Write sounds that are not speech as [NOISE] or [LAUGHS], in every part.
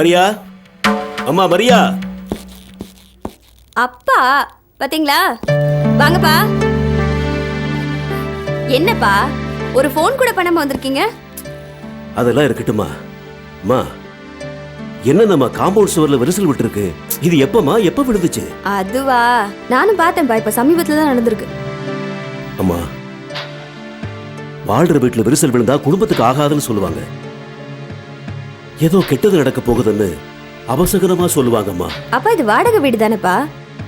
மரியா அம்மா மரியா அப்பா பாத்தீங்களா? வாங்கப்பா. என்னப்பா ஒரு ஃபோன் கூட பண்ணாம வந்திருக்கீங்க? அதெல்லாம் இருக்கட்டுமா அம்மா என்ன நம்ம காம்பவுண்ட் சுவர்ல விரிசல் விட்டுருக்கு? இது எப்பமா எப்ப விழுந்துச்சு? அதுவா நானும் பார்த்தேன்ப்பா இப்ப சமீபத்துல தான் நடந்திருக்கு. அம்மா வாழ்ற வீட்டுல விரிசல் விழுந்தா குடும்பத்துக்கு ஆகாதுன்னு சொல்லுவாங்க. ஏதோ கெட்டது நடக்க போகுதுன்னு அவசகரமா சொல்லுவாங்கம்மா. அப்பா இது வாடகை வீடு தானேப்பா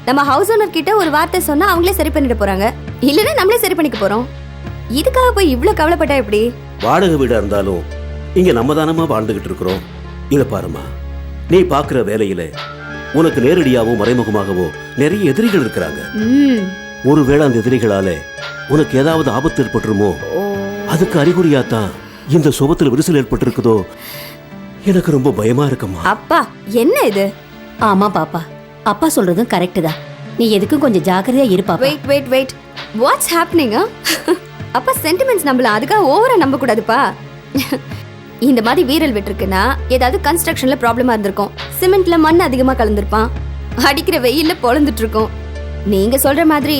நம்ம ஹவுஸ் ஓனர் கிட்ட ஒரு வார்த்தை சொன்னா அவங்களே சரி பண்ணிட்டு போறாங்க. இல்லைன்னா நம்மளே சரி பண்ணிக்க போறோம். இதுக்காக போய் இவ்ளோ கவலைப்பட்டா எப்படி? வாடகை வீடா இருந்தாலும் இங்க நம்ம தானமா வாழ்ந்துகிட்டு இருக்கிறோம். இத பாருமா நீ பாக்குற வேலையில உனக்கு நேரடியாவோ மறைமுகமாகவோ நிறைய எதிரிகள் இருக்கிறாங்க. ம். ஒருவேளை அந்த எதிரிகளால உனக்கு ஏதாவது ஆபத்து ஏற்பட்டுருமோ? அதுக்கு அறிகுறியாத்தான் இந்த சுபத்துல விரிசல் ஏற்பட்டிருக்குதோ? எனக்கு ரொம்ப பயமா இருக்குமா? அப்பா என்ன இது? ஆமா பாப்பா. அப்பா சொல்றதும் கரெக்ட் தான். நீ எதுக்கும் கொஞ்சம் ஜாக்கிரதையா இரு பாப்பா. Wait wait wait what's happening அப்பா சென்டிமெண்ட்ஸ் நம்பல அதுக்காக ஓவரா நம்ப கூடாதுப்பா [LAUGHS] இந்த மாதிரி வீரல் விட்டுருக்குன்னா ஏதாவது கன்ஸ்ட்ரக்ஷன்ல ப்ராப்ளமா இருந்திருக்கும். சிமெண்ட்ல மண் அதிகமா கலந்திருப்பான். அடிக்கிற வெயில்ல பொழந்துட்டு இருக்கும் நீங்க சொல்ற மாதிரி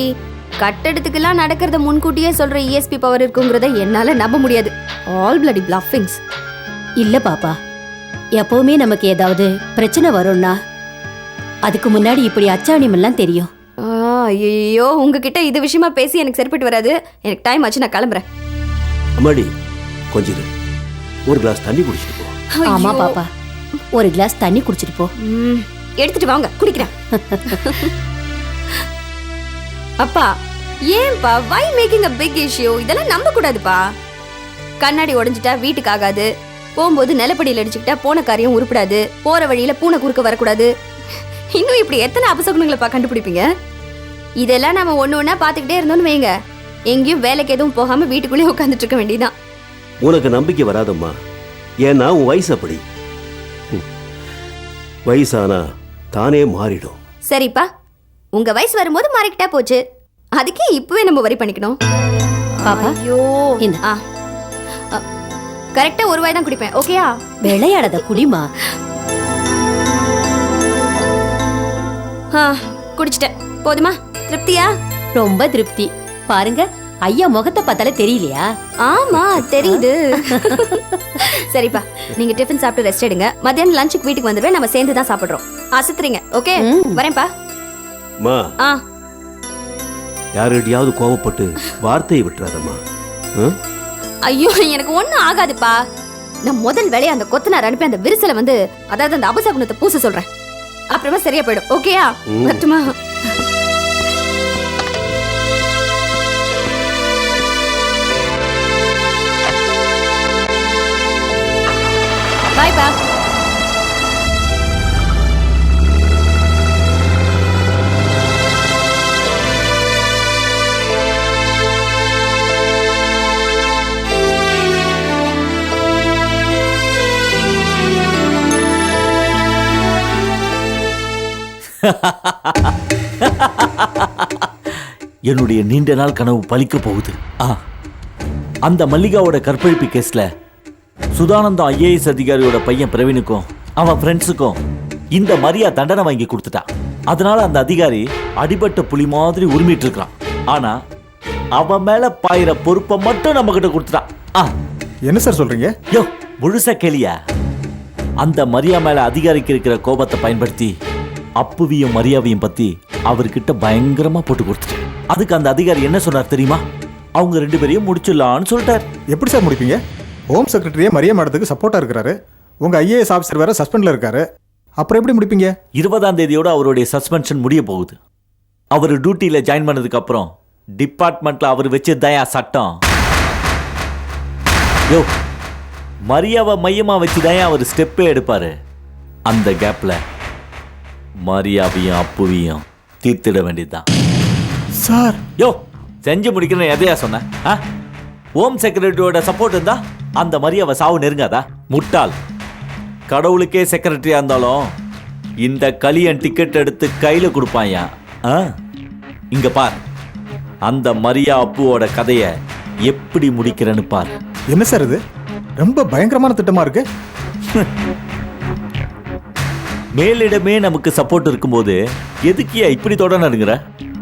கட்டடத்துக்கெல்லாம் நடக்கிறத முன்கூட்டியே சொல்ற E இஎஸ்பி பவர் இருக்குங்கிறத என்னால நம்ப முடியாது. ஆல் பிளடி பிளஃபிங்ஸ் இல்ல பாப்பா. எப்பவுமே நமக்கு ஏதாவது பிரச்சனை வரும்னா அதுக்கு முன்னாடி இப்படி அச்சாணியம் எல்லாம் தெரியும் ஐயோ உங்ககிட்ட இது விஷயமா பேசி எனக்கு சரிப்பட்டு வராது. எனக்கு டைம் ஆச்சு நான் கிளம்புறேன். அம்மாடி கொஞ்சம் இரு. ஒரு கிளாஸ் தண்ணி குடிச்சிட்டு போ. ஆமா. பாப்பா. ஒரு கிளாஸ் தண்ணி குடிச்சிட்டு போ. ம், எடுத்துட்டு வாங்க குடிக்கிறேன். அப்பா ஏன்பா why making a big issue இதெல்லாம் நம்ப கூடாதுப்பா கண்ணாடி உடைஞ்சிட்டா வீட்டுக்கு ஆகாது. போகும்போது நிலப்படியில் அடிச்சுக்கிட்டா போன காரியம் உருப்படாது. போற வழியில பூனை குறுக்க வரக்கூடாது. இன்னும் இப்படி எத்தனை அபசகுணங்களைப்பா கண்டுபிடிப்பீங்க? இதெல்லாம் நம்ம ஒண்ணு ஒண்ணா பாத்துக்கிட்டே இருந்தோம்னு வைங்க. எங்கேயும் வேலைக்கு எதுவும் போகாம வீட்டுக்குள்ளேயே உட்காந்துட்டு இருக்க வேண்டியதான் உனக்கு நம்பிக்கை வராதம்மா. ஏன்னா உன் வயசு அப்படி. வயசானா தானே மாறிடும். சரிப்பா. உங்க வயசு வரும்போது மாறிக்கிட்டா போச்சு. அதுக்கே இப்பவே நம்ம வரி பண்ணிக்கணும். பாப்பா, ஐயோ. ஆ. கரெக்டா ஒரு வாய் தான் குடிப்பேன் ஓகேயா விளையாடாத குடிமா. குடிச்சிட்டேன். போதுமா? திருப்தியா? ரொம்ப திருப்தி. பாருங்க ஐயா முகத்தை பார்த்தாலே தெரியலையா? ஆமா தெரியுது. சரிப்பா நீங்க டிஃபன் சாப்பிட்டு ரெஸ்ட் எடுங்க. மத்தியானம் லஞ்சுக்கு வீட்டுக்கு வந்துடுவேன் நம்ம சேர்ந்து தான் சாப்பிடுறோம். அசத்துறீங்க ஓகே. வரேன்ப்பா. ஆ. யாருடையாவது கோவப்பட்டு வார்த்தையை விட்டுறாதம்மா? ஐயோ எனக்கு ஒண்ணும் ஆகாதுப்பா. நான் முதல் வேலையை அந்த கொத்தனார் அனுப்பி அந்த விரிசலை வந்து அதாவது அந்த அபசகுணத்தை பூச சொல்றேன். அப்புறமா சரியா போயிடும். ஓகேயா? ம். என்னுடைய நீண்ட நாள் கனவு பலிக்க போகுது. ஆ அந்த மல்லிகாவோட கற்பழிப்பு கேஸ்ல சுதானந்தம் ஐஏஎஸ் அதிகாரியோட பையன் பிரவீனுக்கும் அவன் ஃப்ரெண்ட்ஸுக்கும் இந்த மரியா தண்டனை வாங்கி கொடுத்துட்டான் அதனால அந்த அதிகாரி அடிபட்ட புலி மாதிரி உரிமிட்டு இருக்கான் ஆனா அவன் மேல பாயிர பொறுப்பை மட்டும் நம்ம கிட்ட கொடுத்துட்டான் ஆ. என்ன சார் சொல்றீங்க? யோ முழுசா கேளியா? அந்த மரியா மேல அதிகாரிக்கு இருக்கிற கோபத்தை பயன்படுத்தி அப்புவியும் மரியாவையும் பத்தி அவர்கிட்ட பயங்கரமா போட்டு கொடுத்துட்டு. அதுக்கு அந்த அதிகாரி என்ன சொன்னார் தெரியுமா? அவங்க ரெண்டு பேரையும் முடிச்சிடலான்னு சொல்லிட்டார். எப்படி சார் முடிப்பீங்க? ஹோம் செக்ரட்டரியே மரியா மேடத்துக்கு சப்போர்ட்டாக இருக்கிறாரு. உங்கள் ஐஏஎஸ் ஆஃபீஸர் வேற சஸ்பெண்டில் இருக்காரு. அப்புறம் எப்படி முடிப்பீங்க? இருபதாம் தேதியோட அவருடைய சஸ்பென்ஷன் முடிய போகுது. அவர் டியூட்டியில் ஜாயின் பண்ணதுக்கு அப்புறம் டிபார்ட்மெண்ட்ல அவர் வச்சதுதான் சட்டம். யோ மரியாவை மையமா வச்சுதான் அவர் ஸ்டெப்பே எடுப்பாரு. அந்த கேப்ல மரியாவையும் அப்புவையும் தீர்த்திட வேண்டியதுதான். சார். யோ செஞ்சு முடிக்கிறேன் எதையா சொன்னேன் ஆ? ஹோம் செக்ரட்டரியோட சப்போர்ட் இருந்தா அந்த மரியாவை சாவு நெருங்காதா? முட்டாள். கடவுளுக்கே செக்ரட்டரியா இருந்தாலும் இந்த கலியன் டிக்கெட் எடுத்து கையில கொடுப்பாயா ஆ? இங்க பார். அந்த மரியா அப்புவோட கதைய எப்படி முடிக்கிறேன்னு பார். என்ன சார் இது? ரொம்ப பயங்கரமான திட்டமாக இருக்கு? [LAUGHS] மேலிடமே நமக்கு சப்போர்ட் இருக்கும்போது எதுக்கியா இப்படி தொடர்ந்துங்கிற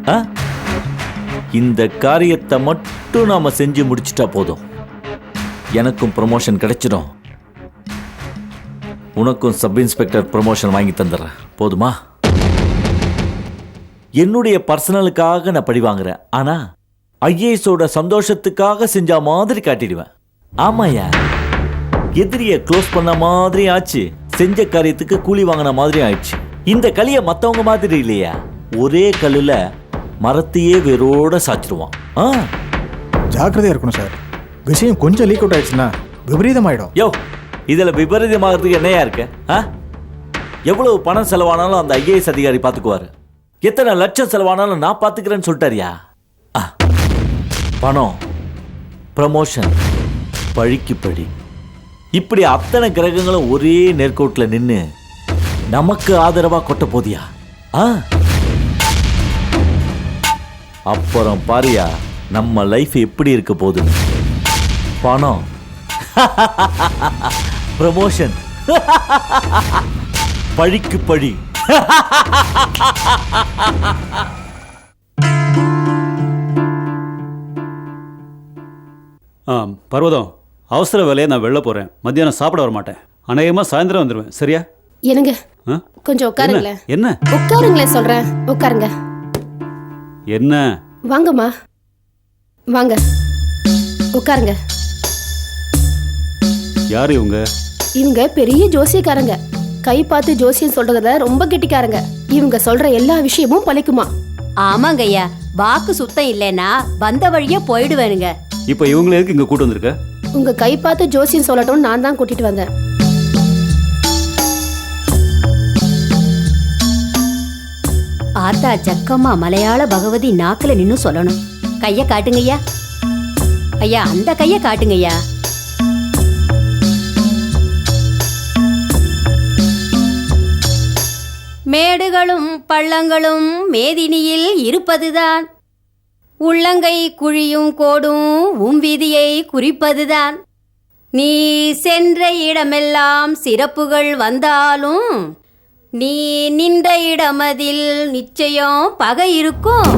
ஆ? இந்த காரியத்தை மட்டும் நாம செஞ்சு முடிச்சிட்டா போதும். எனக்கும் ப்ரமோஷன் கிடைச்சிடும் உனக்கும் சப் இன்ஸ்பெக்டர் ப்ரமோஷன் வாங்கி தந்துடுறேன். போதுமா? என்னுடைய பர்சனலுக்காக நான் படி வாங்குறேன். ஆனா ஐஏஎஸோட சந்தோஷத்துக்காக செஞ்ச மாதிரி காட்டிடுவேன். ஆமாயா எதிரியை க்ளோஸ் பண்ண மாதிரி ஆச்சு. செஞ்ச காரியத்துக்கு கூலி வாங்கின மாதிரி ஆயிடுச்சு. இந்த களிய மத்தவங்க மாதிரி இல்லையா? ஒரே கல்லுல மரத்தையே வேரோட சாச்சிருவான் ஆ? ஜாக்கிரதையாக இருக்கணும் சார். விஷயம் கொஞ்சம் லீக் அவுட் ஆயிடுச்சுன்னா விபரீதமாயிடும். யோ இதுல விபரீதமாகிறதுக்கு என்னையா இருக்கு? ஆ? எவ்வளவு பணம் செலவானாலும் அந்த ஐஏஎஸ் அதிகாரி பார்த்துக்குவாரு எத்தனை லட்சம் செலவானாலும் நான் பார்த்துக்கிறேன்னு சொல்லிட்டாரியா? ஆ, பணம் ப்ரமோஷன் பழிக்கு பழி. இப்படி அத்தனை கிரகங்களும் ஒரே நேர்கோட்டில் நின்று நமக்கு ஆதரவாக கொட்ட போதியா? ஆ? அப்புறம் பாரியா நம்ம லைஃப் எப்படி இருக்க போகுது பணம். [LAUGHS] ப்ரமோஷன் [LAUGHS] பழிக்கு பழி. ஆ பர்வதம். அவசர வேலையை நான் வெளில போகிறேன் மத்தியானம் சாப்பிட வர மாட்டேன். அநேகமாக சாயந்தரம் வந்துடுவேன் சரியா? என்னங்க? ஆ? கொஞ்சம் உட்காருங்களேன். என்ன? உட்காருங்களேன் சொல்றேன். உட்காருங்க. என்ன? வாங்கம்மா. வாங்க. உட்காருங்க. யார் இவங்க? இவங்க பெரிய ஜோசியக்காரங்க. கை பார்த்து ஜோசியம் சொல்றதுல ரொம்ப கெட்டிக்காரங்க. இவங்க சொல்ற எல்லா விஷயமும் பலிக்குமா ஆமாங்க ஐயா வாக்கு சுத்தம் இல்லைன்னா வந்த வழியே போயிடுவேனுங்க. இப்போ இவங்களை எதுக்கு இங்கே கூட்டு வந்திருக்க? உங்க கை பார்த்து ஜோசியம் சொல்லட்டும் நான் தான் கூட்டிட்டு வந்தேன். ஆத்தா ஜக்கம்மா மலையாள பகவதி நாக்கில் நின்னு சொல்லணும். கைய காட்டுங்கய்யா. ஐயா அந்த கைய காட்டுங்கய்யா. மேடுகளும் பள்ளங்களும் மேதினியில் இருப்பதுதான். உள்ளங்கை குழியும் கோடும் உம் விதியை குறிப்பதுதான். நீ சென்ற இடமெல்லாம் சிறப்புகள் வந்தாலும் நீ நின்ற இடமதில் நிச்சயம் பகை இருக்கும்.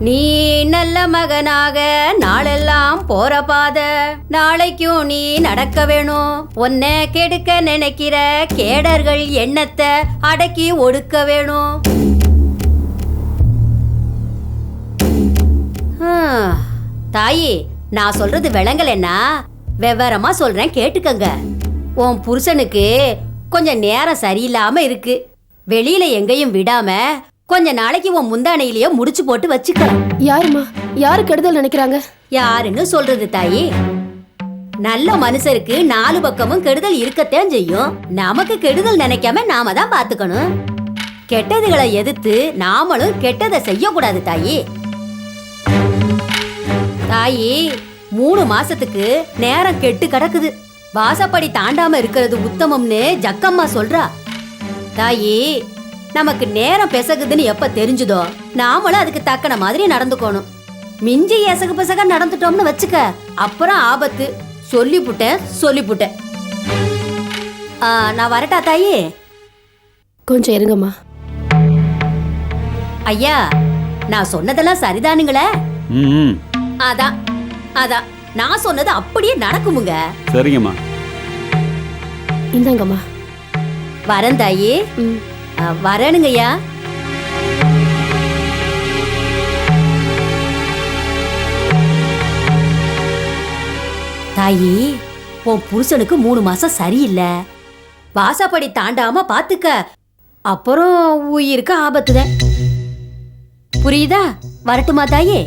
நீ நல்ல மகனாக நாளெல்லாம் போற பாத நாளைக்கும் நீ நடக்க வேணும். உன்னை கெடுக்க நினைக்கிற கேடர்கள் எண்ணத்தை அடக்கி ஒடுக்க வேணும். தாயி நான் சொல்றது விளங்கலைன்னா விவரமா சொல்றேன் கேட்டுக்கங்க. உன் புருஷனுக்கு கொஞ்சம் நேரம் சரியில்லாம இருக்கு. வெளியில எங்கேயும் விடாம கொஞ்ச நாளைக்கு உன் முந்தானையிலேயே முடிச்சு போட்டு வச்சுக்க. யாருமா யாரு கெடுதல் நினைக்கிறாங்க? யாருன்னு சொல்றது தாயி? நல்ல மனுஷருக்கு நாலு பக்கமும் கெடுதல் இருக்கத்தான் செய்யும். நமக்கு கெடுதல் நினைக்காம நாம தான் பாத்துக்கணும். கெட்டதுகளை எதிர்த்து நாமளும் கெட்டதை செய்யக்கூடாது தாயி. தாயி மூணு மாசத்துக்கு நேரம் கெட்டு கிடக்குது. வாசப்படி தாண்டாம இருக்கிறது உத்தமம்னு ஜக்கம்மா சொல்றா. தாயி நமக்கு நேரம் பெசகுதுன்னு எப்ப தெரிஞ்சுதோ நாமளும் அதுக்கு தக்கன மாதிரி நடந்துக்கணும். மிஞ்சி எசகு பெசக நடந்துட்டோம்னு வச்சுக்க அப்புறம் ஆபத்து. சொல்லிப்புட்டேன் சொல்லிப்புட்டேன். ஆ, நான் வரட்டா தாயி? கொஞ்சம் இருங்கம்மா. ஐயா நான் சொன்னதெல்லாம் சரிதானுங்களே? ம் அதான் அதான். நான் சொன்னது அப்படியே நடக்குமுங்க. சரிங்கம்மா. இந்தாங்கம்மா. வரேன் தாயி வரேனுங்கய்யா தாயி உன் புருஷனுக்கு மூணு மாசம் சரியில்லை. வாசப்படி தாண்டாம பாத்துக்க. அப்புறம் உயிருக்கு ஆபத்துதான் புரியுதா? வரட்டுமா தாயே?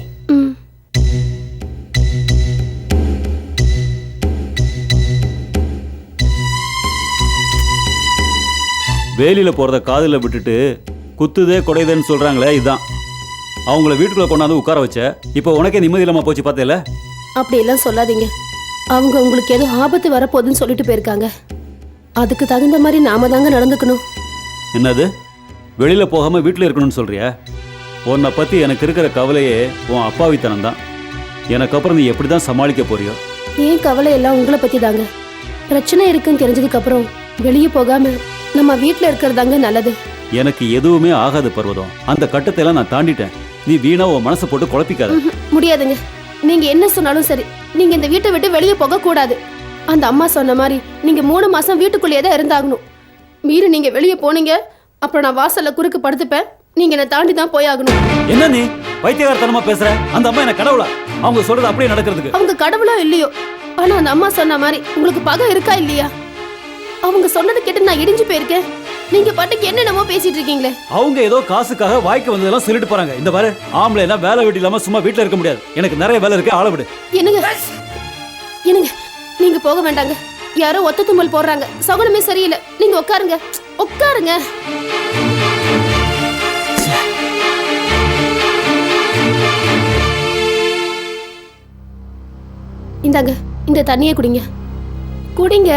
வேலியில போறத காதுல விட்டுட்டு குத்துதே குடையுதேன்னு சொல்றாங்களே இதுதான் அவங்கள வீட்டுக்குள்ள கொண்டாந்து உட்கார வச்ச இப்போ உனக்கே நிம்மதி இல்லாம போச்சு பார்த்தேல அப்படியெல்லாம் சொல்லாதீங்க. அவங்க உங்களுக்கு ஏதோ ஆபத்து வரப்போகுதுன்னு சொல்லிட்டு போயிருக்காங்க. அதுக்கு தகுந்த மாதிரி நாம தாங்க நடந்துக்கணும். என்னது? வெளியில போகாம வீட்டில் இருக்கணும்னு சொல்றியா? உன்னை பத்தி எனக்கு இருக்கிற கவலையே உன் அப்பாவித்தனம் தான். எனக்கு அப்புறம் நீ எப்படி தான் சமாளிக்க போறியோ? ஏன் கவலை எல்லாம் உங்களை பத்தி தாங்க பிரச்சனை இருக்குன்னு தெரிஞ்சதுக்கு அப்புறம் வெளியே போகாம நம்ம வீட்ல இருக்கிறதாங்க நல்லது. எனக்கு எதுவுமே ஆகாது பர்வதம். அந்த கட்டத்தை எல்லாம் நான் தாண்டிட்டேன். நீ வீணா உன் மனசை போட்டு குழப்பிக்காத. முடியாதுங்க. நீங்க என்ன சொன்னாலும் சரி. நீங்க இந்த வீட்டை விட்டு வெளியே போக கூடாது. அந்த அம்மா சொன்ன மாதிரி நீங்க மூணு மாசம் வீட்டுக்குள்ளேயே தான் இருந்தாகணும். மீறி நீங்க வெளியே போனீங்க. அப்புறம் நான் வாசல்ல குறுக்கு படுத்துப்பேன். நீங்க என்னை தாண்டி தான் போயாகணும். என்ன நீ? வைத்தியகாரத்தனமா பேசுற? அந்த அம்மா என்ன கடவுளா? அவங்க சொல்றது அப்படியே நடக்கிறதுக்கு. அவங்க கடவுளோ இல்லையோ? ஆனா அந்த அம்மா சொன்ன மாதிரி உங்களுக்கு பகை இருக்கா இல்லையா? அவங்க சொன்னதை கேட்டு நான் இடிஞ்சு போயிருக்கேன். நீங்க பாட்டுக்கு என்னென்னமோ பேசிட்டு இருக்கீங்களே. அவங்க ஏதோ காசுக்காக வாய்க்கு வந்ததெல்லாம் சொல்லிட்டு போறாங்க. இந்த பாரு ஆம்பளைனா வேலை வெட்டி இல்லாம சும்மா வீட்ல இருக்க முடியாது. எனக்கு நிறைய வேலை இருக்கு ஆள விடு. என்னங்க? என்னங்க? நீங்க போக வேண்டாங்க. யாரோ ஒத்த தும்மல் போடுறாங்க. சகுனமே சரியில்லை. நீங்க உட்காருங்க. உட்காருங்க. இந்தாங்க இந்த தண்ணியை குடிங்க. குடிங்க.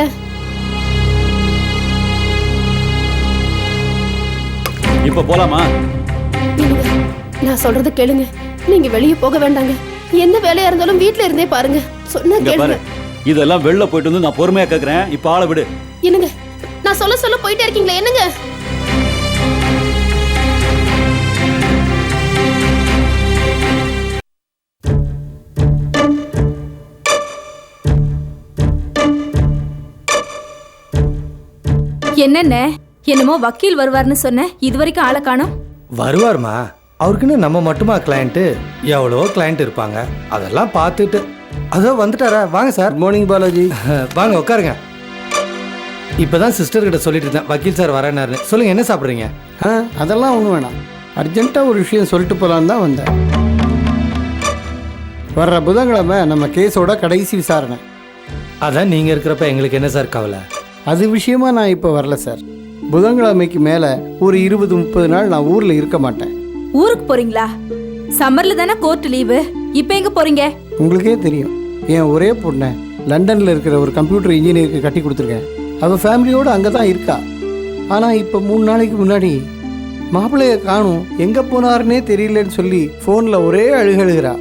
இப்ப போலாமா? நான் சொல்றத கேளுங்க. நீங்க வெளியே போக வேண்டாங்க. எந்த வேலையா இருந்தாலும் வீட்ல இருந்தே பாருங்க. சொன்னா கேளுங்க. இதெல்லாம் வெளில போயிட்டு வந்து நான் பொறுமையா கேக்குறேன். இப்ப ஆள விடு. என்னங்க? நான் சொல்ல சொல்ல போயிட்டே இருக்கீங்களே என்னங்க? என்னென்ன? என்னமோ வக்கீல் வருவார்னு சொன்ன இது வரைக்கும் ஆளை காணோம். வருவாருமா? அவருக்குன்னு நம்ம மட்டுமா கிளையண்ட்டு எவ்வளோ கிளையண்ட் இருப்பாங்க. அதெல்லாம் பார்த்துட்டு. அதோ வந்துட்டாரா? வாங்க சார். மார்னிங் பாலாஜி [LAUGHS] வாங்க உட்காருங்க. இப்பதான் சிஸ்டர் கிட்ட சொல்லிட்டு இருந்தேன். வக்கீல் சார் வரேன்னாரு சொல்லுங்க என்ன சாப்பிட்றீங்க? ஆ அதெல்லாம் ஒன்றும் வேணாம். அர்ஜென்ட்டாக ஒரு விஷயம் சொல்லிட்டு போகலான்னு தான் வந்தேன். வர்ற புதன்கிழமை நம்ம கேஸோட கடைசி விசாரணை. அதான் நீங்க இருக்கிறப்ப எங்களுக்கு என்ன சார் கவலை? அது விஷயமா நான் இப்போ வரல சார். புதன்கிழமைக்கு மேலே ஒரு இருபது முப்பது நாள் நான் ஊரில் இருக்க மாட்டேன். ஊருக்கு போறீங்களா? சம்மர்ல தானே கோர்ட் லீவு? இப்ப எங்க போறீங்க? உங்களுக்கே தெரியும். என் ஒரே பொண்ணை லண்டனில் இருக்கிற ஒரு கம்ப்யூட்டர் இன்ஜினியருக்கு கட்டி கொடுத்துருக்கேன். அவள் ஃபேமிலியோடு அங்கே தான் இருக்கா. ஆனால் இப்போ மூணு நாளைக்கு முன்னாடி மாப்பிள்ளைய காணும். எங்கே போனாருன்னே தெரியலன்னு சொல்லி ஃபோனில் ஒரே அழுகழுகிறா.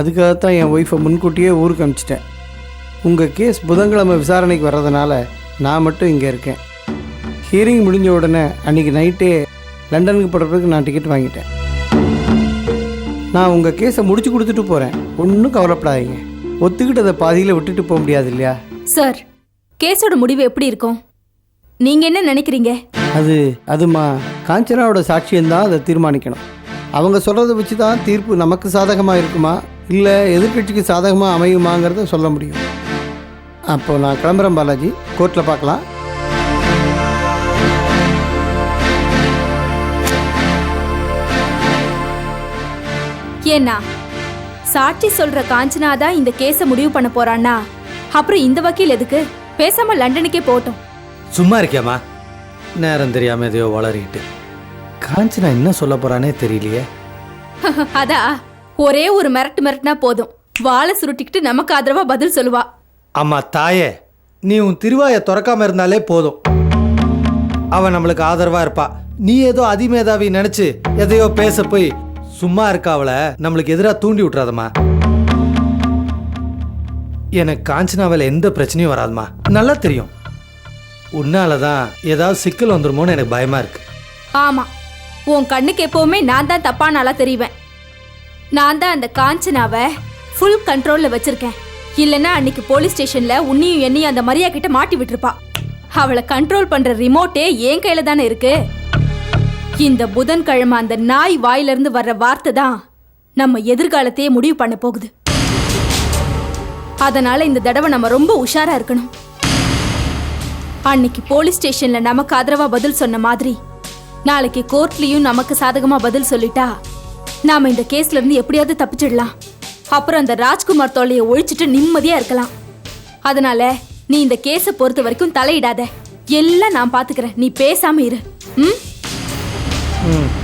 அதுக்காகத்தான் என் ஒய்ஃபை முன்கூட்டியே ஊருக்கு அனுப்பிச்சிட்டேன். உங்கள் கேஸ் புதன்கிழமை விசாரணைக்கு வர்றதுனால நான் மட்டும் இங்கே இருக்கேன். ஹியரிங் முடிஞ்ச உடனே அன்றைக்கி நைட்டே லண்டனுக்கு போடுறதுக்கு நான் டிக்கெட் வாங்கிட்டேன். நான் உங்கள் கேஸை முடிச்சு கொடுத்துட்டு போகிறேன் ஒன்றும் கவலைப்படாதீங்க. ஒத்துக்கிட்டதை பாதியில் விட்டுட்டு போக முடியாது இல்லையா? சார் கேஸோட முடிவு எப்படி இருக்கும்? நீங்க என்ன நினைக்கிறீங்க? அது அதுமா காஞ்சனாவோட சாட்சியம்தான் அதை தீர்மானிக்கணும். அவங்க சொல்கிறத வச்சு தான் தீர்ப்பு நமக்கு சாதகமாக இருக்குமா? இல்லை எதிர்க்கட்சிக்கு சாதகமாக அமையுமாங்கிறத சொல்ல முடியும். அப்போ நான் கிளம்புறேன் பாலாஜி. கோர்ட்டில் பார்க்கலாம். ஏன்னா சாட்சி சொல்ற காஞ்சனா தான் இந்த கேஸ முடிவு பண்ண போறான்னா அப்புறம் இந்த வக்கீல் எதுக்கு? பேசாம லண்டனுக்கே போகட்டும். சும்மா இருக்கியாம்மா? நேரம் தெரியாம எதையோ வளரிட்டு காஞ்சனா என்ன சொல்ல போறானே தெரியலையே. [LAUGHS] அதா ஒரே ஒரு மிரட்டு மிரட்டுனா போதும். வாழை சுருட்டிக்கிட்டு நமக்கு ஆதரவா பதில் சொல்லுவா. அம்மா தாயே நீ உன் திருவாயை திறக்காமல் இருந்தாலே போதும். அவன் நம்மளுக்கு ஆதரவாக இருப்பா. நீ ஏதோ அதிமேதாவி நினச்சி எதையோ பேச போய் சும்மா இருக்கா நம்மளுக்கு எதிராக தூண்டி விட்றாதம்மா எனக்கு காஞ்சனாவில் எந்த பிரச்சனையும் வராதுமா நல்லா தெரியும். உன்னால தான் ஏதாவது சிக்கல் வந்துருமோன்னு எனக்கு பயமா இருக்கு. ஆமா. உன் கண்ணுக்கு எப்பவுமே நான் தான் தப்பானாலா தெரிவேன். நான் தான் அந்த காஞ்சனாவை ஃபுல் கண்ட்ரோல்ல வச்சிருக்கேன். இல்லைன்னா அன்னைக்கு போலீஸ் ஸ்டேஷன்ல உன்னையும் என்னையும் அந்த மரியா கிட்ட மாட்டி விட்டுருப்பா. அவளை கண்ட்ரோல் பண்ற ரிமோட்டே என் கையில தானே இருக்கு. இந்த புதன்கிழமை அந்த நாய் வாயிலிருந்து வர்ற வார்த்தை தான் நம்ம எதிர்காலத்தையே முடிவு பண்ண போகுது. அதனால இந்த தடவை நம்ம ரொம்ப உஷாரா இருக்கணும். அன்னைக்கு போலீஸ் ஸ்டேஷன்ல நமக்கு ஆதரவா பதில் சொன்ன மாதிரி நாளைக்கு கோர்ட்லயும் நமக்கு சாதகமா பதில் சொல்லிட்டா நாம இந்த கேஸ்ல இருந்து எப்படியாவது தப்பிச்சிடலாம். அப்புறம் அந்த ராஜ்குமார் தொல்லையை ஒழிச்சிட்டு நிம்மதியா இருக்கலாம். அதனால நீ இந்த கேஸை பொறுத்த வரைக்கும் தலையிடாத. எல்லாம் நான் பாத்துக்கிறேன். நீ பேசாம இரு. ம்.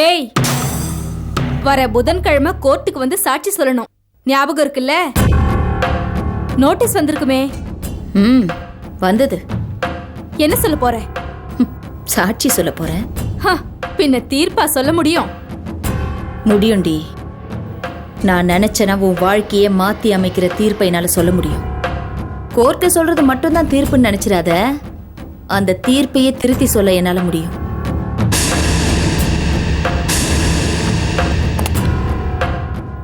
ஏய் வர புதன்கிழமை கோர்ட்டுக்கு வந்து சாட்சி சொல்லணும். ஞாபகம் இருக்குல்ல? நோட்டீஸ் வந்திருக்குமே. ம் வந்தது. என்ன சொல்ல போற? சாட்சி சொல்ல போறேன் பின்ன தீர்ப்பா சொல்ல முடியும். முடியும்டி. நான் நினைச்சேனா உன் வாழ்க்கையை மாத்தி அமைக்கிற தீர்ப்பை என்னால சொல்ல முடியும். கோர்ட்டு சொல்றது மட்டும்தான் தீர்ப்புன்னு நினைச்சிடாத. அந்த தீர்ப்பையே திருத்தி சொல்ல என்னால முடியும்.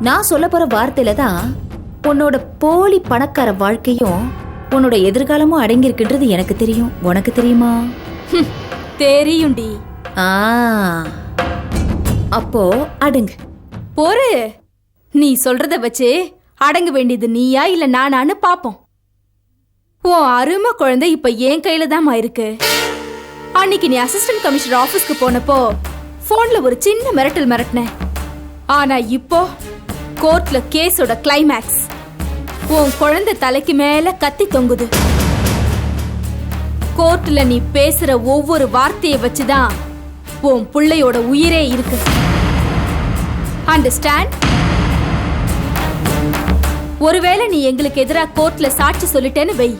நான் சொல்ல போற வார்த்தையில தான் உன்னோட போலி பணக்கார வாழ்க்கையும் உன்னோட எதிர்காலமும் அடங்கியிருக்குன்றது எனக்கு தெரியும். உனக்கு தெரியுமா? தெரியும்டி. ஆ. அப்போ அடுங்க. பொறு. நீ சொல்றத வச்சு அடங்க வேண்டியது நீயா இல்ல நானான்னு பாப்போம். உன் அருமை குழந்தை இப்ப என் கையில தாம்மா இருக்கு. அன்னைக்கு நீ அசிஸ்டன்ட் கமிஷனர் ஆபீஸ்க்கு போனப்போ போன்ல ஒரு சின்ன மிரட்டல் மிரட்டின ஆனா இப்போ கோர்ட்ல கேஸோட கிளைமேக்ஸ் உன் குழந்தை தலைக்கு மேல கத்தி தொங்குது. கோர்ட்ல நீ பேசுற ஒவ்வொரு வார்த்தையை வச்சுதான் உன் பிள்ளையோட உயிரே இருக்கு. அண்டர்ஸ்டாண்ட் ஒருவேளை நீ எங்களுக்கு எதிராக கோர்ட்ல சாட்சி சொல்லிட்டேன்னு வை.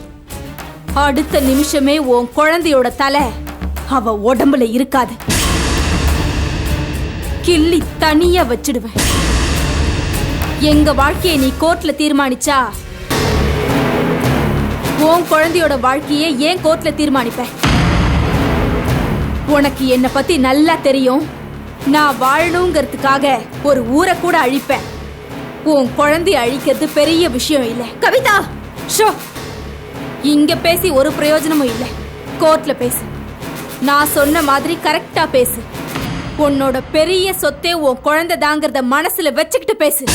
அடுத்த நிமிஷமே உன் குழந்தையோட தலை அவ உடம்புல இருக்காது. கிள்ளி தனியா வச்சிடுவேன். எங்க வாழ்க்கையை நீ கோர்ட்ல தீர்மானிச்சா? உன் குழந்தையோட வாழ்க்கையை ஏன் கோர்ட்ல தீர்மானிப்ப? உனக்கு என்ன பத்தி நல்லா தெரியும். நான் வாழணுங்கிறதுக்காக ஒரு ஊரை கூட அழிப்பேன். உன் குழந்தைய அழிக்கிறது பெரிய விஷயம் இல்லை. கவிதா! ஷோ! இங்க பேசி ஒரு பிரயோஜனமும் இல்லை. கோர்ட்ல பேசு. நான் சொன்ன மாதிரி கரெக்டா பேசு. உன்னோட பெரிய சொத்தே உன் குழந்தை தாங்கிறத மனசுல வச்சுக்கிட்டு பேசு.